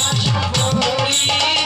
ঠিক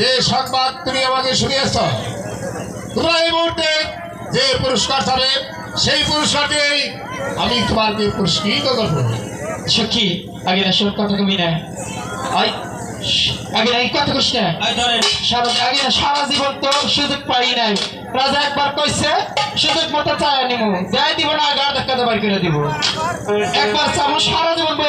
যে সংবাদ তুমি আমাকে শুনিয়েছ তোমরা এই মুহূর্তে যে পুরস্কার পাবে সেই পুরস্কার দিয়েই আমি তোমাকে পুরস্কৃত করব। সখী আগে না সব কথা কবি না। আগে না এই কথা কইস না। সারা আগে না সারা জীবন তো সুযোগ পাই নাই। রাজা একবার কইছে সুযোগ মতো চায় নিমু যাই দিব না গা ধাক্কা বাড়ি করে দিব। একবার চাবো সারা জীবন বই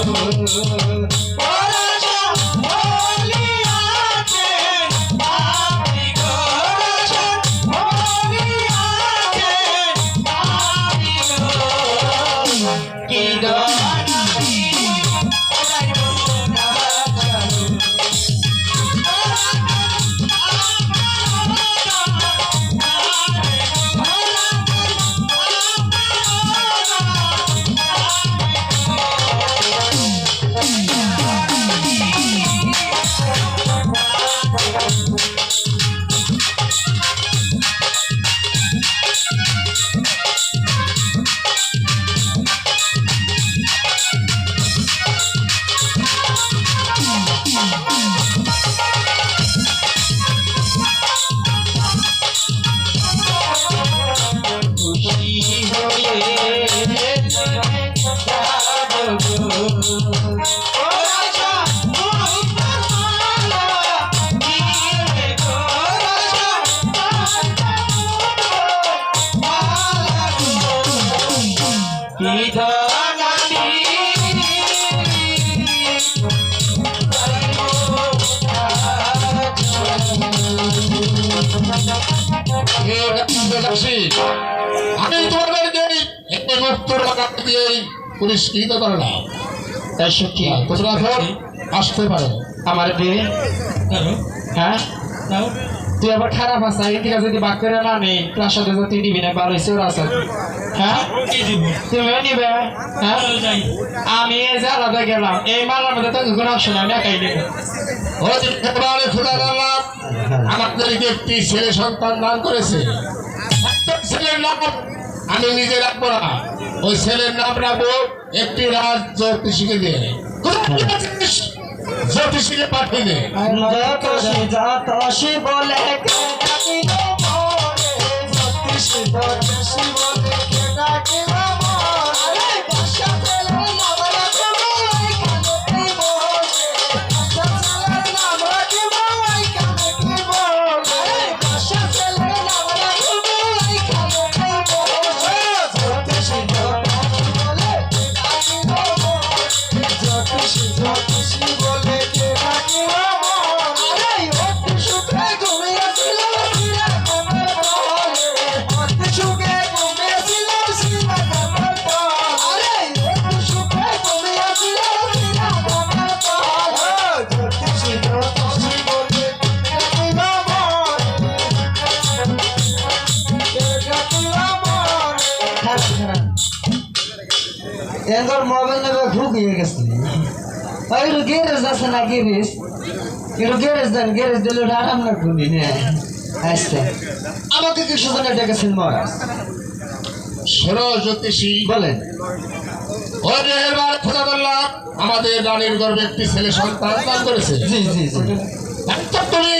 Oh, দাসী আমি তোমাদেরকে একটি মুক্ত দিয়ে পুরস্কৃত তাই সত্যি আসতে পারে। আমার বিয়ে? হ্যাঁ? তুই আবার খারাপ আছে যদি বাক করে না সাথে দিবি না ভালো হয়েছে আছে। হ্যাঁ? নিবে? হ্যাঁ? আমি গেলাম। এই হ্যাঁ। আমার একটি ছেলে সন্তান দান করেছে। আমি নিজে রাখব না। ওই ছেলের নাম রাখব একটি রাজ জ্যোতিষীকে দিয়ে। জ্যোতিষীকে পাঠিয়ে দেয় বলে এঙ্গর মোবাইল ইয়ে গেছে। ওই একটু গ্যারেজ আছে না গ্যারেজ একটু গ্যারেজ দেন গ্যারেজ দিলে ওটা আরাম না হ্যাঁ আসতে আমাকে কি সুজনে ডেকেছেন মহারাজ জ্যোতিষী। বলেন। ও যে এবার খোদা আল্লাহ আমাদের রানীর গর্ভে একটি ছেলে সন্তান দান করেছে। জি জি জি। তুমি।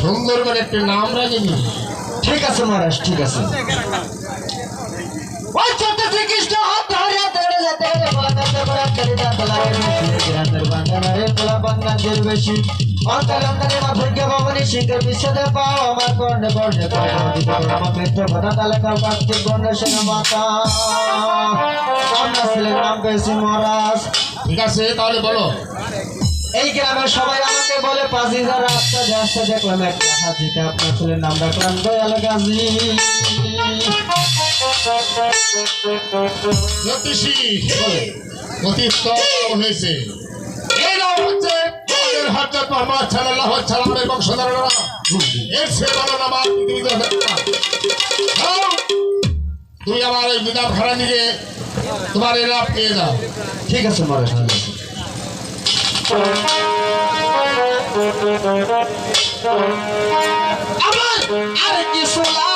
সুন্দর করে একটি নাম রাখিনি ঠিক আছে মহারাজ ঠিক আছে। ঠিক আছে তাহলে বলো। এই গ্রামের সবাই আমাকে বলে পাঁচ হাজার রাস্তা রাস্তা দেখলাম একটা হাজিতে আপনার ছেলের নাম রাখলাম দয়াল গাজী। জ্যোতিষী, অতীত হয়েছে? হজরত মোহাম্মদ সাল্লাল্লাহু আলাইহি সাল্লামের তুমি আমার এই বিদাব খারা নিয়ে তোমার এই লাভ পেয়ে যাও। ঠিক আছে আছে। আমার আর কি সোলা